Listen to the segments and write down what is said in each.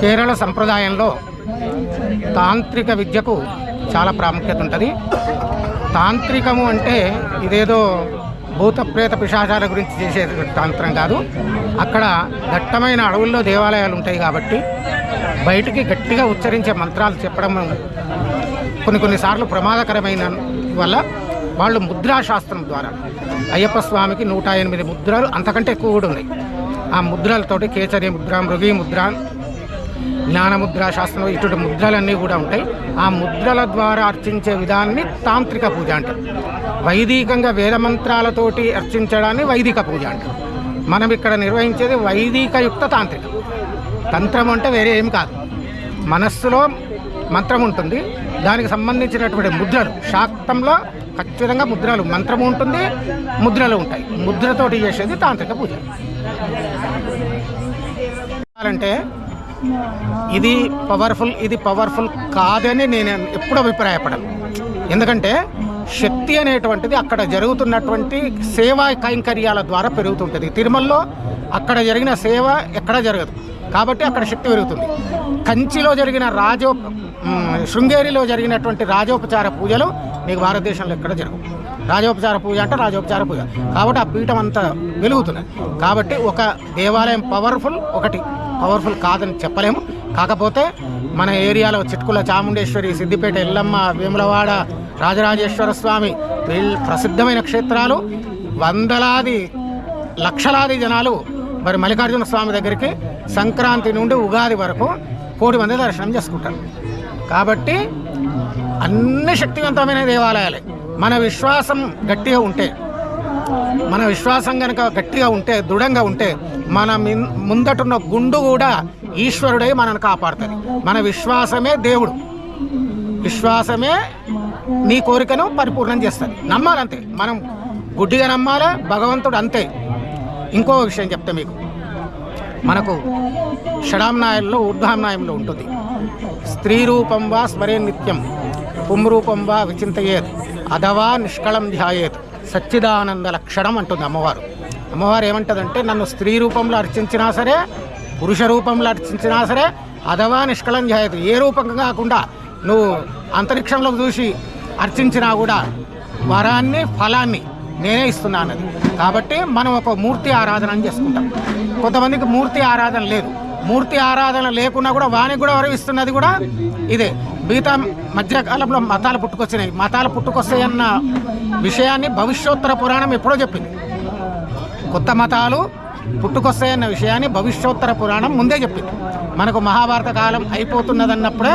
కేరళ సంప్రదాయంలో తాంత్రిక విద్యకు చాలా ప్రాముఖ్యత ఉంటుంది. తాంత్రికము అంటే ఇదేదో భూత ప్రేత పిశాచాల గురించి చేసే తాంత్రం కాదు. అక్కడ దట్టమైన అడవుల్లో దేవాలయాలు ఉంటాయి కాబట్టి బయటికి గట్టిగా ఉచ్చరించే మంత్రాలు చెప్పడం కొన్ని కొన్నిసార్లు ప్రమాదకరమైన వల్ల వాళ్ళు ముద్రాశాస్త్రం ద్వారా అయ్యప్ప స్వామికి నూట ఎనిమిది ముద్రలు అంతకంటే ఎక్కువ కూడా ఉన్నాయి. ఆ ముద్రలతోటి కేచరి ముద్ర మృగి ముద్ర జ్ఞానముద్ర శాస్త్రం ఇటువంటి ముద్రలన్నీ కూడా ఉంటాయి. ఆ ముద్రల ద్వారా అర్చించే విధానాన్ని తాంత్రిక పూజ అంటారు. వైదికంగా వేద మంత్రాలతోటి అర్చించడాన్ని వైదిక పూజ అంటారు. మనం ఇక్కడ నిర్వహించేది వైదికయుక్త తాంత్రిక. తంత్రం అంటే వేరే ఏం కాదు. మనస్సులో మంత్రం ఉంటుంది. దానికి సంబంధించినటువంటి ముద్రలు శాక్తంలో ఖచ్చితంగా ముద్రలు మంత్రము ఉంటుంది ముద్రలు ఉంటాయి. ముద్రతోటి చేసేది తాంత్రిక పూజ. అంటే ఇది పవర్ఫుల్ ఇది పవర్ఫుల్ కాదని నేను ఎప్పుడు అభిప్రాయపడను. ఎందుకంటే శక్తి అనేటువంటిది అక్కడ జరుగుతున్నటువంటి సేవా కైంకర్యాల ద్వారా పెరుగుతుంటుంది. తిరుమలలో అక్కడ జరిగిన సేవ ఎక్కడ జరగదు. కాబట్టి అక్కడ శక్తి పెరుగుతుంది. కంచిలో జరిగిన రాజో శృంగేరిలో జరిగినటువంటి రాజోపచార పూజలు మీకు భారతదేశంలో ఎక్కడ జరగవు. రాజోపచార పూజ అంటే రాజోపచార పూజ. కాబట్టి ఆ పీఠం అంతా వెలుగుతున్నది కాబట్టి ఒక దేవాలయం పవర్ఫుల్ ఒకటి పవర్ఫుల్ కాదని చెప్పలేము. కాకపోతే మన ఏరియాలో చిట్కుల చాముండేశ్వరి సిద్దిపేట ఎల్లమ్మ వేములవాడ రాజరాజేశ్వర స్వామి వీళ్ళు ప్రసిద్ధమైన క్షేత్రాలు. వందలాది లక్షలాది జనాలు మరి మల్లికార్జున స్వామి దగ్గరికి సంక్రాంతి నుండి ఉగాది వరకు కోటి మంది దర్శనం చేసుకుంటారు. కాబట్టి అన్ని శక్తివంతమైన దేవాలయాలే. మన విశ్వాసం గట్టిగా ఉంటే మన విశ్వాసం కనుక గట్టిగా ఉంటే దృఢంగా ఉంటే మన ముందటున్న గుండు కూడా ఈశ్వరుడే మనను కాపాడుతుంది. మన విశ్వాసమే దేవుడు. విశ్వాసమే నీ కోరికను పరిపూర్ణం చేస్తుంది. నమ్మాలంతే. మనం గుడ్డిగా నమ్మాలా? భగవంతుడు అంతే. ఇంకో విషయం చెప్తా మీకు. మనకు షడాంనాయంలో ఊర్ధ్వాంనాయంలో ఉంటుంది. స్త్రీ రూపం వా స్మరే నిత్యం పుంరూపం వా విచింతయేత్ అథవా నిష్కళం ధ్యాయేత్ సచ్చిదానంద లక్షణం అంటుంది అమ్మవారు. అమ్మవారు ఏమంటదంటే నన్ను స్త్రీ రూపంలో అర్చించినా సరే పురుష రూపంలో అర్చించినా సరే అథవా నిష్కళం ధ్యాయేత్ ఏ రూపంగా కాకుండా నువ్వు అంతరిక్షంలోకి చూసి అర్చించినా కూడా వరాన్ని ఫలాన్ని నేనే ఇస్తున్నాను అది కాబట్టి మనం ఒక మూర్తి ఆరాధన అని చేసుకుంటాం. కొంతమందికి మూర్తి ఆరాధన లేదు. మూర్తి ఆరాధన లేకున్నా కూడా వానికి కూడా వరవిస్తున్నది కూడా ఇదే. మిగతా మధ్యకాలంలో మతాలు పుట్టుకొచ్చినాయి. మతాలు పుట్టుకొస్తాయన్న విషయాన్ని భవిష్యోత్తర పురాణం ఎప్పుడో చెప్పింది. కొత్త మతాలు పుట్టుకొస్తాయన్న విషయాన్ని భవిష్యోత్తర పురాణం ముందే చెప్పింది. మనకు మహాభారత కాలం అయిపోతున్నదన్నప్పుడే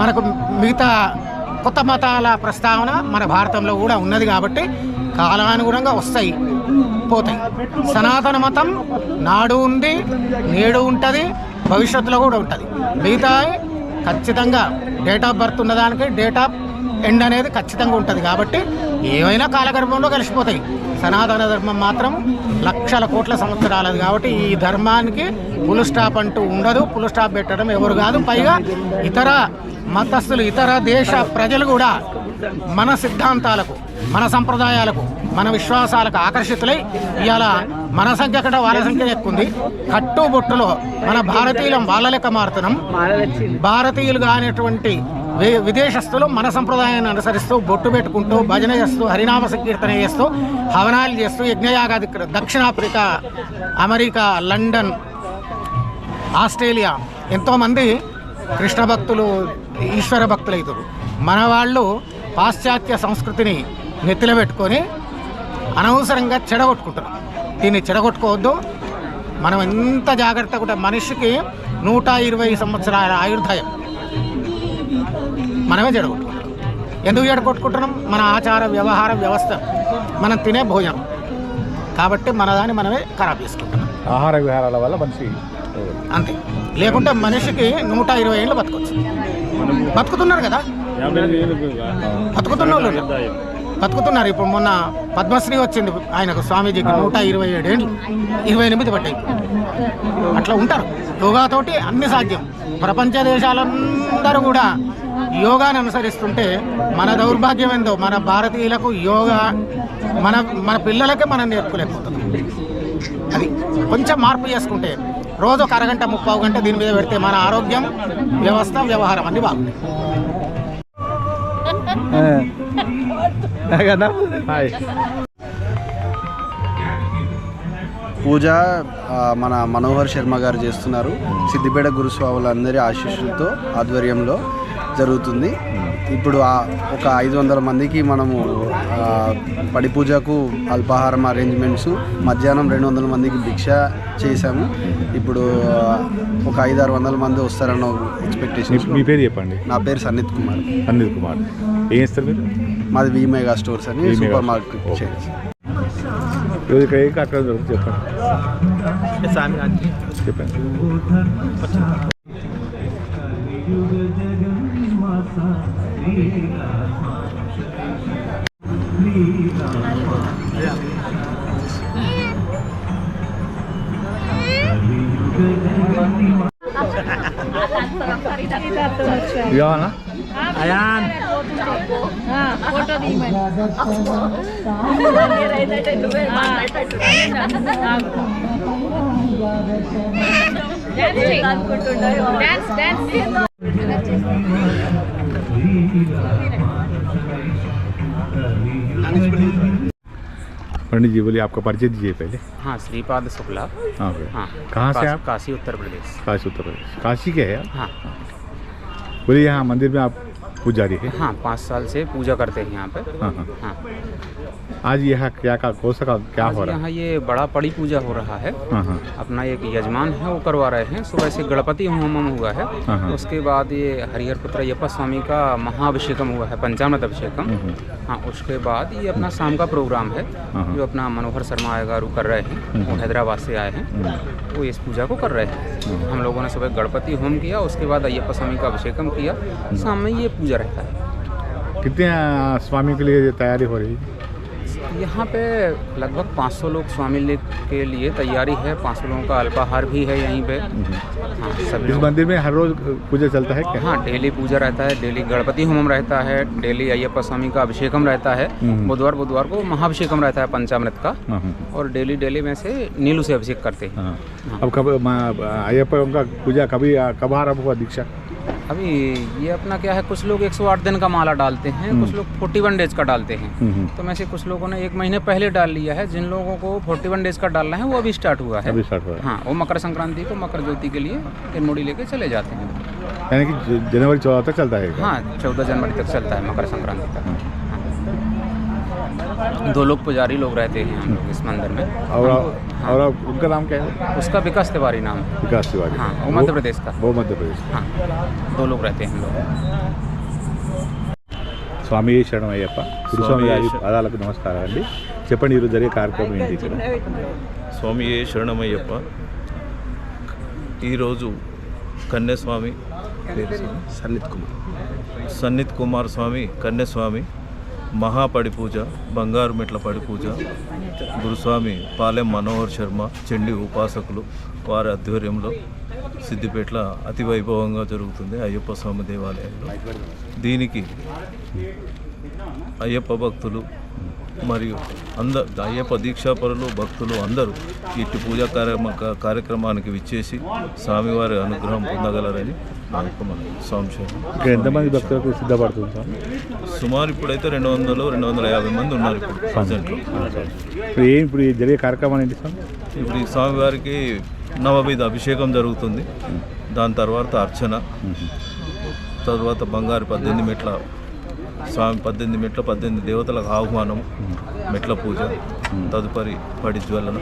మనకు మిగతా కొత్త మతాల ప్రస్తావన మన భారతంలో కూడా ఉన్నది కాబట్టి కాలానుగుణంగా వస్తాయి పోతాయి. సనాతన మతం నాడు ఉంది నేడు ఉంటుంది భవిష్యత్తులో కూడా ఉంటుంది. మిగతా ఖచ్చితంగా డేట్ ఆఫ్ బర్త్ ఉన్నదానికి డేట్ ఆఫ్ ఎండ్ అనేది ఖచ్చితంగా ఉంటుంది కాబట్టి ఏవైనా కాలగర్భంలో కలిసిపోతాయి. సనాతన ధర్మం మాత్రం లక్షల కోట్ల సంవత్సరాలది కాబట్టి ఈ ధర్మానికి పులు స్టాప్ అంటూ ఉండదు. పులు స్టాప్ పెట్టడం ఎవరు కాదు పైగా ఇతర మతస్థులు ఇతర దేశ ప్రజలు కూడా మన సిద్ధాంతాలకు మన సంప్రదాయాలకు మన విశ్వాసాలకు ఆకర్షితులై ఇవాళ మన సంఖ్య కంటే వాళ్ళ సంఖ్య ఎక్కువంది. కట్టుబొట్టులో మన భారతీయులం వాళ్ళ లెక్క మారుతున్నాం. భారతీయులు కానిటువంటి విదేశస్తులు మన సంప్రదాయాన్ని అనుసరిస్తూ బొట్టు పెట్టుకుంటూ భజన చేస్తూ హరినామ సంకీర్తన చేస్తూ హవనాలు చేస్తూ యజ్ఞయాగాది దక్షిణాఫ్రికా అమెరికా లండన్ ఆస్ట్రేలియా ఎంతోమంది కృష్ణ భక్తులు ఈశ్వర భక్తులు అవుతారు మన వాళ్ళు పాశ్చాత్య సంస్కృతిని నెత్తిలో పెట్టుకొని అనవసరంగా చెడగొట్టుకుంటారు దీన్ని చెడగొట్టుకోవద్దు. మనం ఎంత జాగ్రత్తగా ఉంటాం మనిషికి నూట ఇరవై సంవత్సరాల ఆయుర్దాయం. మనమే చెడగొట్టుకుంటాం ఎందుకు చెడగొట్టుకుంటున్నాం? మన ఆచార వ్యవహార వ్యవస్థ. మనం తినే భోజనం. కాబట్టి మన దాన్ని మనమే ఖరాబ్ చేసుకుంటున్నాం. ఆహార విహారాల వల్ల మనిషి అంతే. లేకుంటే మనిషికి నూట ఇరవై ఏళ్ళు బతకొచ్చు. బతుకుతున్నారు కదా? బతుకుతున్న వాళ్ళు బతుకుతున్నారు. ఇప్పుడు మొన్న పద్మశ్రీ వచ్చింది ఆయనకు స్వామీజీకి నూట ఇరవై ఏడు ఇరవై ఎనిమిది పడ్డాయి. అట్లా ఉంటారు. యోగాతోటి అన్ని సాధ్యం. ప్రపంచ దేశాలందరూ కూడా యోగాని అనుసరిస్తుంటే మన దౌర్భాగ్యం ఏందో? మన భారతీయులకు యోగా మన మన పిల్లలకే మనం నేర్పులేకపోతున్నాం. అది కొంచెం మార్పు చేసుకుంటే రోజు ఒక అరగంట ముప్పావు గంట దీని మీద పెడితే మన ఆరోగ్యం వ్యవస్థ వ్యవహారం అన్ని బాగుంటాయి. హాయ్. పూజ మన మనోహర్ శర్మ గారు చేస్తున్నారు. సిద్దిపేట గురుస్వాములందరి ఆశీస్సులతో ఆధ్వర్యంలో జరుగుతుంది. ఇప్పుడు ఆ ఒక ఐదు వందల మందికి మనము ఆ, పడి పూజకు అల్పాహారం అరేంజ్మెంట్స్ మధ్యాహ్నం రెండు వందల మందికి భిక్ష చేశాము. ఇప్పుడు ఒక ఐదు ఆరు వందల మంది వస్తారన్న ఎక్స్పెక్టేషన్స్ మీ పేరు చెప్పండి. నా పేరు సన్నిత్ కుమార్. అనిల్ కుమార్. ఏం చేస్తారు మీరు? మాది వి మెగా స్టోర్స్ అని సూపర్ మార్కెట్ ఓకే. చైన్స్ ఈరోజు ఇక్కడ ఏం కార్యక్రమం జరుగుతుంది చెప్పండి చెప్పండి ఇది కావాలా पंडित जी बोलिए आपका परिचय दीजिए पहले। हाँ श्रीपाद शुक्ला। हाँ हाँ कहाँ से आप? काशी उत्तर प्रदेश। काशी उत्तर प्रदेश। काशी के है आप? हाँ। बोलिए यहाँ मंदिर में आप पूजा रही है? हाँ पाँच साल से पूजा करते हैं यहाँ पे। हाँ हाँ। हाँ। आज यहाँ क्या का कौन सा का क्या हो रहा है? यहाँ ये बड़ा पड़ी पूजा हो रहा है। हाँ हाँ। अपना एक यजमान है वो करवा रहे हैं। सुबह से गणपति होमम हुआ है। हाँ, हाँ। उसके बाद ये हरिहर पुत्र अयप्पा स्वामी का महाअभिषेकम हुआ है पंचामृत अभिषेकम। हम्म, हाँ उसके बाद ये अपना शाम का प्रोग्राम है हाँ, हाँ। जो अपना मनोहर शर्मा आएगा रू कर रहे हैं। वो हैदराबाद से आए हैं। हम्म, वो इस पूजा को कर रहे हैं। हम लोगों ने सुबह गणपति होम किया उसके बाद अयप्पा स्वामी का अभिषेकम किया। शाम में ये पूजा रहता है। कितने स्वामी के लिए तैयारी हो रही है? यहाँ पे लगभग 500 लोग स्वामी ले- के लिए तैयारी है। 500 लोगों का अल्पाहार भी है यहीं पे। हाँ सभी इस मंदिर में हर रोज पूजा चलता है क्या? हाँ डेली पूजा रहता है डेली गणपति होमम रहता है डेली अयप्पा स्वामी का अभिषेकम रहता है। हम्म। बुधवार बुधवार को महाभिषेकम रहता है पंचामृत का। हाँ हाँ और डेली डेली में से नीलू से अभिषेक करते हैं। हाँ। अब कब अय्यप्पा उनका पूजा कभी कब आरंभ हुआ दीक्षा? अभी ये अपना क्या है कुछ लोग 108 दिन का माला डालते हैं कुछ लोग 41 डेज़ का डालते हैं। हम्म, तो मैं से कुछ लोगों ने एक महीने पहले डाल लिया है जिन लोगों को 41 डेज़ का डालना है वो अभी स्टार्ट हुआ है। अभी स्टार्ट हुआ है। हाँ वो मकर संक्रांति को मकर ज्योति के लिए इरमोड़ी लेके चले जाते हैं। यानी कि जनवरी चौदह तक चलता है हाँ चौदह जनवरी तक चलता है मकर संक्रांति तक हाँ। दो लोग पुजारी लोग रहते हैं हम लोग इस मंदिर में और हमको- हाँ, और आप- उनका नाम क्या है उसका विकास तिवारी नाम है विकास तिवारी हाँ वो मध्य प्रदेश का वो मध्य प्रदेश हाँ दो लोग रहते हैं हम लोग స్వామి శరణం అయ్యప్ప గురుస్వామి గారి పాదాలకు నమస్కారం అండి చెప్పండి ఈరోజు జరిగే కార్యక్రమం ఏంటి ఇక్కడ స్వామి ఏ శరణమయ్యప్ప ఈరోజు కన్యస్వామి పేరు స్వామి? సన్నిత్ కుమార్ సన్నిత్ కుమార్ స్వామి కన్యస్వామి మహాపడి పూజ బంగారు మెట్ల పడి పూజ గురుస్వామి పాలెం మనోహర్ శర్మ చెండి ఉపాసకులు వారి ఆధ్వర్యంలో సిద్దిపేటల అతి వైభవంగా జరుగుతుంది అయ్యప్ప స్వామి దేవాలయంలో. దీనికి అయ్యప్ప భక్తులు మరియు అంద అయ్యప్ప దీక్షాపరులు భక్తులు అందరూ ఇట్టి పూజా కార్యక్రమ కార్యక్రమానికి విచ్చేసి స్వామివారి అనుగ్రహం పొందగలరని మన సంశయం. ఎంతమంది భక్తులకు సిద్ధపడుతుంది సుమారు ఇప్పుడైతే రెండు వందలు రెండు వందల యాభై మంది ఉన్నారు ఇప్పుడు ప్రజెంట్లో ఇప్పుడు ఏం ఇప్పుడు జరిగే కార్యక్రమం ఏంటి స్వామి ఇప్పుడు ఈ స్వామివారికి నవవిధ అభిషేకం జరుగుతుంది. దాని తర్వాత అర్చన తర్వాత బంగారు పద్దెనిమిది మెట్ల స్వామి పద్దెనిమిది మెట్ల పద్దెనిమిది దేవతలకు ఆహ్వానం మెట్ల పూజ తదుపరి పడి జ్వలన.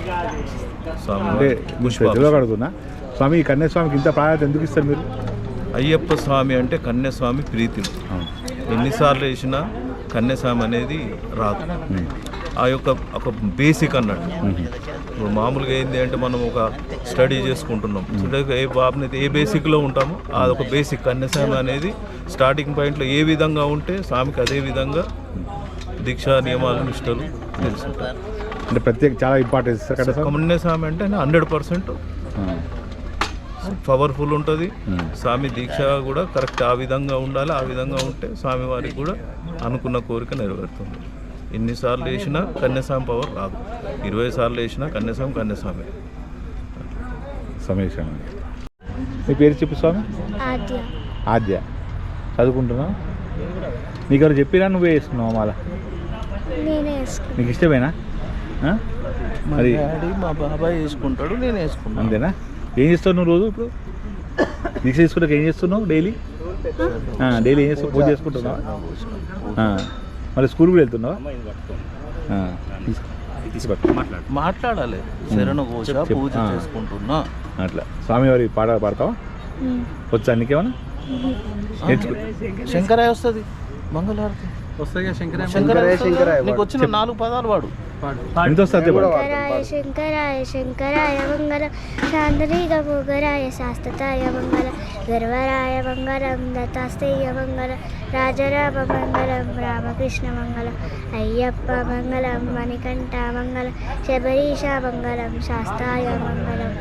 అంటే స్వామి స్వామి కన్యాస్వామికి ఇంత ప్రాధాన్యత ఎందుకు ఇస్తారు మీరు? అయ్యప్ప స్వామి అంటే కన్యస్వామి ప్రీతిని. ఎన్నిసార్లు వేసినా కన్యస్వామి అనేది రాదు. ఆ యొక్క ఒక బేసిక్ అన్నట్టు ఇప్పుడు మామూలుగా ఏంది అంటే మనం ఒక స్టడీ చేసుకుంటున్నాం. స్టడీ ఏ బాబుని ఏ బేసిక్లో ఉంటామో అది ఒక బేసిక్ కన్యస్వామి అనేది స్టార్టింగ్ పాయింట్లో ఏ విధంగా ఉంటే స్వామికి అదే విధంగా దీక్షా నియమాలు నిష్టలు తెలుసుంటాయి. అంటే ప్రత్యేక చాలా ఇంపార్టెన్స్ కన్యస్వామి అంటే హండ్రెడ్ పర్సెంట్. పవర్ఫుల్ ఉంటుంది. Hmm. స్వామి దీక్ష కూడా కరెక్ట్ ఆ విధంగా ఉండాలి ఆ విధంగా ఉంటే స్వామి వారికి కూడా అనుకున్న కోరిక నెరవేరుతుంది. ఎన్నిసార్లు వేసినా కన్యాస్వామి పవర్ రాదు. ఇరవై సార్లు వేసినా కన్యాస్వామి కన్యాస్వామి. స్వామి శరణం నీ పేరు చెప్పు స్వామి? ఆద్య. ఆద్య. చదువుకుంటున్నావు? నీకు ఎవరు చెప్పిరా నువ్వే వేసుకున్నావు మాల? నీకు ఇష్టమేనా? మా మరి మా బాబాయ్ వేసుకుంటాడు నేను వేసుకున్నాను అంతేనా? ఏం చేస్తావు నువ్వు రోజు ఇప్పుడు? దీక్ష తీసుకున్నాక ఏం చేస్తున్నావు డైలీ? డైలీ ఏం చేస్తావు? పూజ చేసుకుంటున్నావా? మరి స్కూల్ కూడా వెళ్తున్నావా? ఆ. తీసుకో. తీసుకో. మాట్లాడు. మాట్లాడాలి. శరణ ఘోష. పూజ. చేసుకుంటున్నా. అట్లా. స్వామివారి పాట పాడతావా? వచ్చా నీకేమన్నా? శంకరాయ వస్తుంది. మంగళహారతి శంకరాయ, శంకరాయ శంకరాయ? నీకు వచ్చిన నాలుగు పదాలు వాడు. ఎంత శంకరాయ శంకరాయ శంకరాయ మంగళ. శాంతరీగ భోగరాయ శాస్తతాయ మంగళ. గర్వరాయ మంగళం దత్తాస్తేయ మంగళ. రాజరామ మంగళం రామకృష్ణ మంగళం. అయ్యప్ప మంగళం మణికంఠ మంగళం. శబరీష మంగళం శాస్తాయ మంగళం.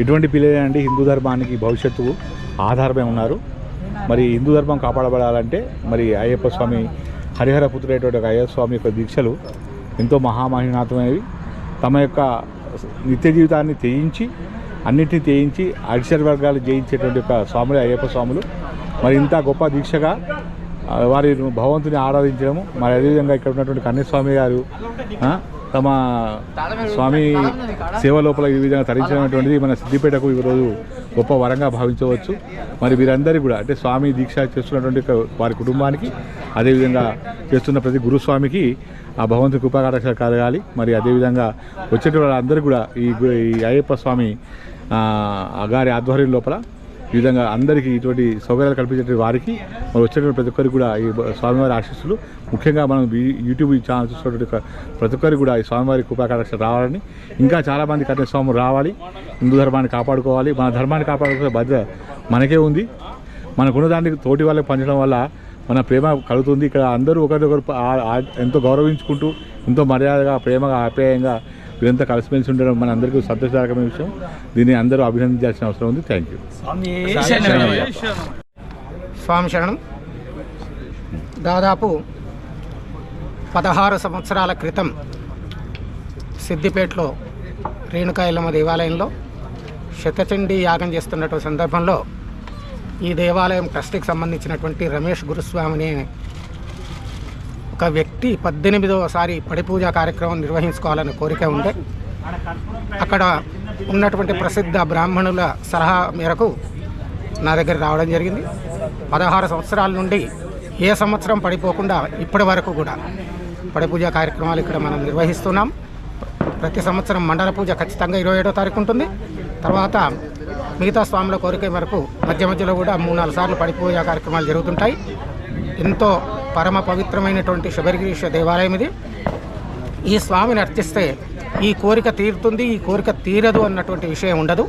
ఇటువంటి పిల్లలే అండి హిందూ ధర్మానికి భవిష్యత్తు ఆధారమై ఉన్నారు. మరి హిందూ ధర్మం కాపాడబడాలంటే మరి అయ్యప్ప స్వామి హరిహరపుత్రుడైనటువంటి ఒక అయ్యప్ప స్వామి యొక్క దీక్షలు ఎంతో మహామహినాథమైనవి తమ యొక్క నిత్య జీవితాన్ని తెయించి అన్నిటిని త్యజించి అక్షర వర్గాలు జయించేటువంటి ఒక స్వాములు అయ్యప్ప స్వాములు. మరి ఇంత గొప్ప దీక్షగా వారి భగవంతుని ఆరాధించడము మరి అదేవిధంగా ఇక్కడ ఉన్నటువంటి కన్నస్వామి గారు తమ స్వామి సేవ లోపల ఈ విధంగా తరించినటువంటిది మన సిద్దిపేటకు ఈరోజు గొప్ప వరంగా భావించవచ్చు. మరి వీరందరూ కూడా అంటే స్వామి దీక్ష చేస్తున్నటువంటి వారి కుటుంబానికి అదేవిధంగా చేస్తున్న ప్రతి గురుస్వామికి ఆ భగవంతుని కృపాకటాక్ష కలగాలి. మరి అదేవిధంగా వచ్చేటువంటి వాళ్ళందరూ కూడా ఈ ఈ అయ్యప్ప స్వామి గారి ఆధ్వర్యం లోపల ఈ విధంగా అందరికీ ఇటువంటి సౌకర్యాలు కల్పించే వారికి మరి వచ్చేటువంటి ప్రతి ఒక్కరికి కూడా ఈ స్వామివారి ఆశీస్సులు. ముఖ్యంగా మనం యూట్యూబ్ ఛానల్ చూసినటువంటి ప్రతి ఒక్కరికి కూడా ఈ స్వామివారి కృపాకటాక్ష రావాలని. ఇంకా చాలామంది కట్టిన స్వామి రావాలి. హిందూ ధర్మాన్ని కాపాడుకోవాలి. మన ధర్మాన్ని కాపాడుకునే బాధ్యత మనకే ఉంది. మనకున్న దానికి తోటి వాళ్ళకి పంచడం వల్ల మన ప్రేమ కలుగుతుంది. ఇక్కడ అందరూ ఒకరికొకరు ఎంతో గౌరవించుకుంటూ ఎంతో మర్యాదగా ప్రేమగా ఆప్యాయంగా వీరంతా కలిసిమెలిసి ఉండడం మన అందరికీ సంతోషదాయకమైన విషయం. దీన్ని అందరూ అభినందించాల్సిన అవసరం ఉంది. థ్యాంక్ యూ స్వామి శరణం. దాదాపు పదహారు సంవత్సరాల క్రితం సిద్దిపేటలో రేణుకాయలమ్మ దేవాలయంలో శతచండీ యాగం చేస్తున్నటువంటి సందర్భంలో ఈ దేవాలయం ట్రస్ట్కి సంబంధించినటువంటి రమేష్ గురుస్వామిని ఒక వ్యక్తి పద్దెనిమిదవసారి పడిపూజ కార్యక్రమం నిర్వహించుకోవాలని కోరిక ఉండే అక్కడ ఉన్నటువంటి ప్రసిద్ధ బ్రాహ్మణుల సలహా మేరకు నా దగ్గర రావడం జరిగింది. పదహారు సంవత్సరాల నుండి ఏ సంవత్సరం పడిపోకుండా ఇప్పటి వరకు కూడా పడిపూజ కార్యక్రమాలు ఇక్కడ మనం నిర్వహిస్తున్నాం. ప్రతి సంవత్సరం మండల పూజ ఖచ్చితంగా ఇరవై ఏడో తారీఖు ఉంటుంది. తర్వాత మిగతా స్వాముల కోరిక మేరకు మధ్య మధ్యలో కూడా మూడు నాలుగు సార్లు పడిపోయే కార్యక్రమాలు జరుగుతుంటాయి. ఎంతో పరమ పవిత్రమైనటువంటి శబరిగిరీశ్వర దేవాలయం ఇది. ఈ స్వామిని అర్చిస్తే ఈ కోరిక తీరుతుంది ఈ కోరిక తీరదు అన్నటువంటి విషయం ఉండదు.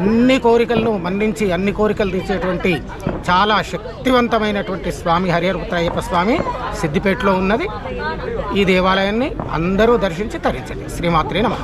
అన్ని కోరికలను మన్నించి అన్ని కోరికలు తీర్చేటువంటి చాలా శక్తివంతమైనటువంటి స్వామి హరిహరపుత్ర అయ్యప్ప స్వామి సిద్దిపేటలో ఉన్నది. ఈ దేవాలయాన్ని అందరూ దర్శించి తరించండి. శ్రీమాత్రే నమ.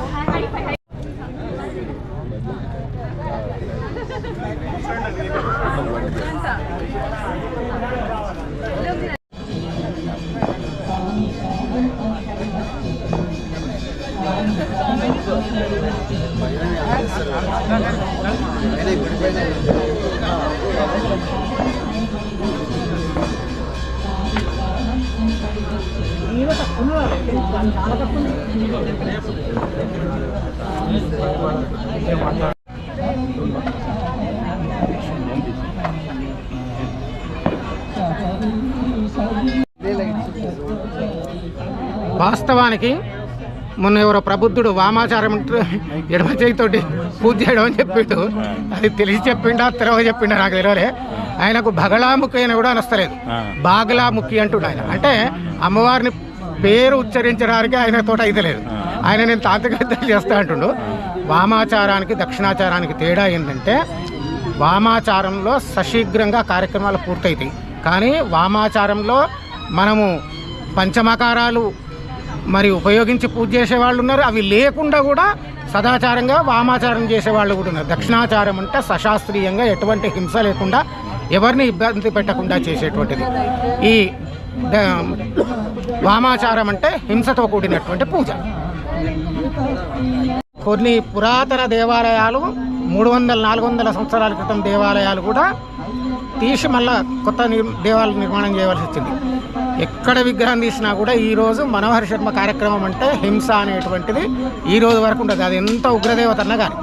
వాస్తవానికి మొన్న ఎవరో ప్రబుద్ధుడు వామాచారం ఎడమ చేయితోటి పూజ చేయడం అని చెప్పిండు. అది తెలిసి చెప్పిండా తెరవ చెప్పిండా నాకు తెలియలే ఆయనకు బగళాముఖి అని కూడా అనస్తలేదు. బాగలాముఖి అంటుండు ఆయన. అంటే అమ్మవారిని పేరు ఉచ్చరించడానికి ఆయన తోట అయితే లేదు. ఆయన నేను తాంత్రిక చేస్తా అంటుండు. వామాచారానికి దక్షిణాచారానికి తేడా ఏంటంటే వామాచారంలో సశీఘ్రంగా కార్యక్రమాలు పూర్తవుతాయి కానీ వామాచారంలో మనము పంచమకారాలు మరి ఉపయోగించి పూజ చేసే వాళ్ళు ఉన్నారు. అవి లేకుండా కూడా సదాచారంగా వామాచారం చేసే వాళ్ళు కూడా ఉన్నారు. దక్షిణాచారం అంటే సశాస్త్రీయంగా ఎటువంటి హింస లేకుండా ఎవరిని ఇబ్బంది పెట్టకుండా చేసేటువంటిది. ఈ వామాచారం అంటే హింసతో కూడినటువంటి పూజ. కొన్ని పురాతన దేవాలయాలు మూడు వందల నాలుగు వందల సంవత్సరాల క్రితం దేవాలయాలు కూడా తీసి మళ్ళా కొత్త నిర్ దేవాలయం నిర్మాణం చేయవలసి వచ్చింది. ఎక్కడ విగ్రహం తీసినా కూడా ఈరోజు మనోహర శర్మ కార్యక్రమం అంటే హింస అనేటువంటిది ఈ రోజు వరకు ఉండదు. అది ఎంత ఉగ్రదేవత అన్నా కానీ.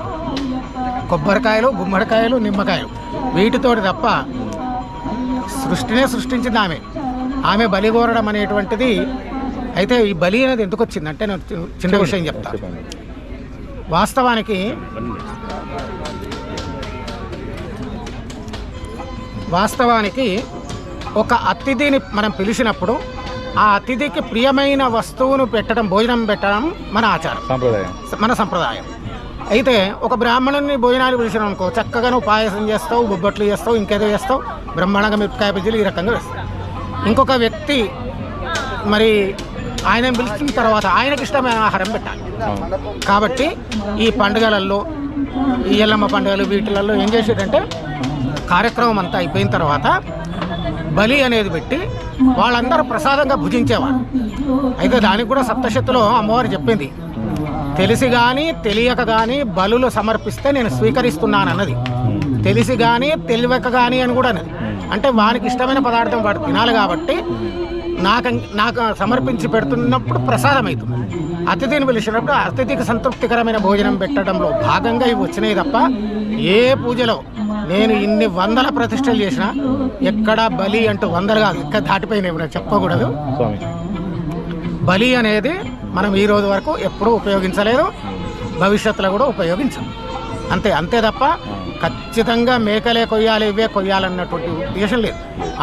కొబ్బరికాయలు గుమ్మడికాయలు నిమ్మకాయలు. వీటితోటి తప్ప సృష్టినే సృష్టించింది ఆమె. ఆమె బలి కోరడం అనేటువంటిది అయితే ఈ బలి అనేది ఎందుకు వచ్చిందంటే నేను చిన్న విషయం చెప్తా. చెప్పండి. వాస్తవానికి వాస్తవానికి ఒక అతిథిని మనం పిలిచినప్పుడు ఆ అతిథికి ప్రియమైన వస్తువును పెట్టడం భోజనం పెట్టడం మన ఆచారం. సాంప్రదాయం. మన సంప్రదాయం. అయితే ఒక బ్రాహ్మణుని భోజనాలు పిలిచినాం అనుకో చక్కగా నువ్వు పాయసం చేస్తావు బొబ్బట్లు చేస్తావు ఇంకేదో చేస్తావు బ్రహ్మాండంగా మిరపకాయ బజ్జీలు ఈ రకంగా వేస్తావు ఇంకొక వ్యక్తి మరి ఆయన పిలిచిన తర్వాత ఆయనకి ఇష్టమైన ఆహారం పెట్టాలి. కాబట్టి ఈ పండుగలలో ఈ ఎల్లమ్మ పండుగలు వీటిలలో ఏం చేసేదంటే కార్యక్రమం అంతా అయిపోయిన తర్వాత బలి అనేది పెట్టి వాళ్ళందరూ ప్రసాదంగా భుజించేవారు. అయితే దానికి కూడా సప్తశతిలో అమ్మవారు చెప్పింది తెలిసి కానీ తెలియక కానీ బలులు సమర్పిస్తే నేను స్వీకరిస్తున్నాను అన్నది తెలిసి కానీ తెలియక కానీ అని కూడా అన్నది. అంటే వానికి ఇష్టమైన పదార్థం వాడు తినాలి కాబట్టి నాకు నాకు సమర్పించి పెడుతున్నప్పుడు ప్రసాదం అవుతుంది అతిథిని పిలిచినప్పుడు అతిథికి సంతృప్తికరమైన భోజనం పెట్టడంలో భాగంగా ఇవి వచ్చినాయి తప్ప ఏ పూజలో నేను ఇన్ని వందల ప్రతిష్టలు చేసినా ఎక్కడ బలి అంటూ వందలు కాదు ఇక్కడ దాటిపోయినాయి నేను చెప్పకూడదు. బలి అనేది మనం ఈ రోజు వరకు ఎప్పుడూ ఉపయోగించలేదు భవిష్యత్తులో కూడా ఉపయోగించం అంతే అంతే తప్ప ఖచ్చితంగా మేకలే కొయ్యాలి ఇవే కొయ్యాలన్నటువంటి ఉద్దేశం లేదు.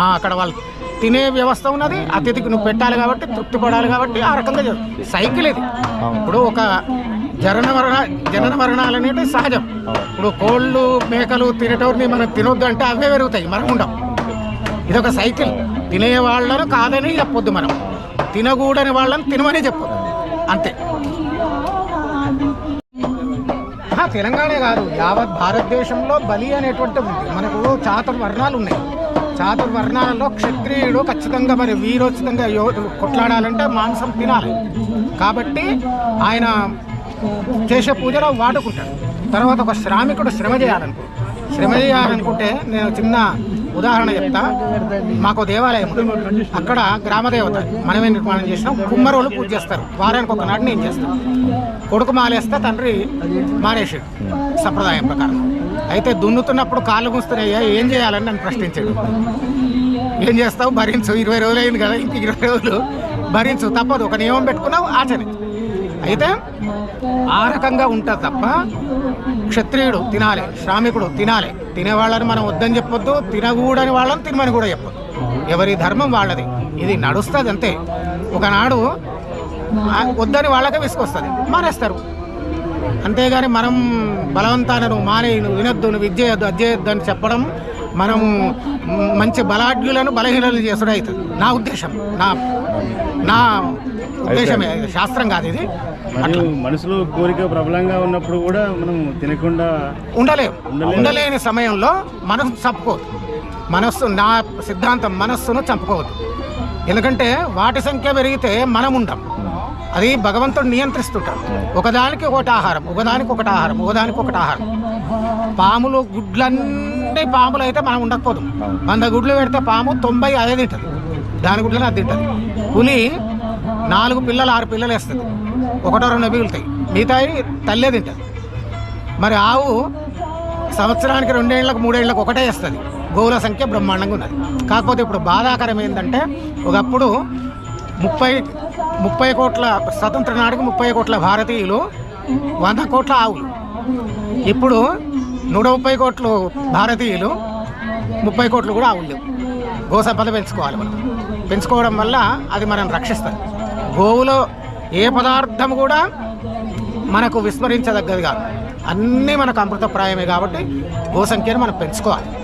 అక్కడ వాళ్ళు తినే వ్యవస్థ ఉన్నది అతిథికి నువ్వు పెట్టాలి కాబట్టి తృప్తి పడాలి కాబట్టి ఆ రకంగా. సైకిల్ ఇది. ఇప్పుడు ఒక జనన మరణ జనన మరణాలు అనేవి సహజం. ఇప్పుడు కోళ్ళు మేకలు తినేటోరిని మనం తినొద్దు అంటే అవే పెరుగుతాయి మనం ఉండం. ఇది ఒక సైకిల్. తినే వాళ్ళను కాదని చెప్పొద్దు మనం. తినకూడని వాళ్ళని తినమని చెప్పొద్దు. అంతే. తెలంగాణ కాదు. యావత్ భారతదేశంలో బలి అనేటువంటి ఉంది. మనకు చాతుర్వర్ణాలు ఉన్నాయి. చాతుర్వర్ణాలలో క్షత్రియుడు ఖచ్చితంగా మరి వీరోచితంగా యో- కొట్లాడాలంటే మాంసం తినాలి. కాబట్టి ఆయన చేసే పూజలో వాడుకుంటాడు. తర్వాత ఒక శ్రామికుడు శ్రమ చేయాలనుకో శ్రమ చేయాలనుకుంటే నేను చిన్న ఉదాహరణ చెప్తా. మాకు దేవాలయం ఉంది. అక్కడ గ్రామదేవత మనమే నిర్మాణం చేసినాం. కుమ్మరోళ్ళు పూజ చేస్తారు. వారానికి ఒక నాటిని నేను చేస్తాను. కొడుకు మాలేస్తే తండ్రి మానేసాడు సంప్రదాయం ప్రకారం. అయితే దున్నుతున్నప్పుడు కాళ్ళు గుస్తున్నాయ్యా ఏం చేయాలని నన్ను ప్రశ్నించాడు. ఏం చేస్తావు? భరించు. ఇరవై రోజులు అయింది కదా ఇంక ఇరవై రోజులు. భరించు. తప్పదు. ఒక నియమం పెట్టుకున్నావు ఆచరించు అయితే ఆ రకంగా ఉంటుంది తప్ప క్షత్రియుడు తినాలి శ్రామికుడు తినాలి. తినేవాళ్ళని మనం వద్దని చెప్పొద్దు తినకూడని వాళ్ళని తినమని కూడా చెప్పొద్దు. ఎవరి ధర్మం వాళ్ళది. ఇది నడుస్తుంది అంతే ఒకనాడు వద్దని వాళ్ళకే విసుకొస్తుంది మానేస్తారు. అంతేగాని మనం బలవంతాన నువ్వు మానే నువ్వు వినొద్దు నువ్వు ఇది చేయొద్దు అది చేయొద్దు అని చెప్పడం మనము మ్, మంచి బలాఢ్యులను బలహీనలు చేసుడు అవుతుంది. నా ఉద్దేశం. నా నా ఉద్దేశమే. శాస్త్రం కాదు ఇది. మనసులో కోరిక ప్రబలంగా ఉన్నప్పుడు కూడా మనం తినకుండా ఉండలేము. ఉండలేని సమయంలో మనసు చంపుకోవద్దు మనస్సు నా సిద్ధాంతం మనస్సును చంపుకోవద్దు. ఎందుకంటే వాటి సంఖ్య పెరిగితే మనం ఉండం. అది భగవంతుడు నియంత్రిస్తుంటాడు. ఒకదానికి ఒకటి ఆహారం ఒకదానికి ఒకటి ఆహారం ఒకదానికి ఒకటి ఆహారం. పాములు గుడ్లన్నీ పాములు అయితే మనం ఉండకపోదు. వంద గుడ్లు పెడితే పాము తొంభై అదే తింటుంది. దాని గుడ్లను అది తింటుంది. పులి నాలుగు పిల్లలు ఆరు పిల్లలు వేస్తుంది. ఒకటో రెండు మిగులుతాయి. మిగతాయి తల్లే తింటుంది. మరి ఆవు సంవత్సరానికి రెండేళ్ళకు మూడేళ్ళకు ఒకటే వేస్తుంది. గోవుల సంఖ్య బ్రహ్మాండంగా ఉన్నది. కాకపోతే ఇప్పుడు బాధాకరం ఏంటంటే ఒకప్పుడు ముప్పై ముప్పై కోట్ల స్వతంత్ర నాటికి ముప్పై కోట్ల భారతీయులు వంద కోట్ల ఆవులు. ఇప్పుడు నూట ముప్పై కోట్లు భారతీయులు ముప్పై కోట్లు కూడా ఆవులు లేవు. గోసంపద పెంచుకోవాలి మనం. పెంచుకోవడం వల్ల అది మనం రక్షిస్తుంది. గోవులో ఏ పదార్థం కూడా మనకు విస్మరించదగ్గది కాదు. అన్నీ మనకు అమృతప్రాయమే కాబట్టి గోసంఖ్యను మనం పెంచుకోవాలి.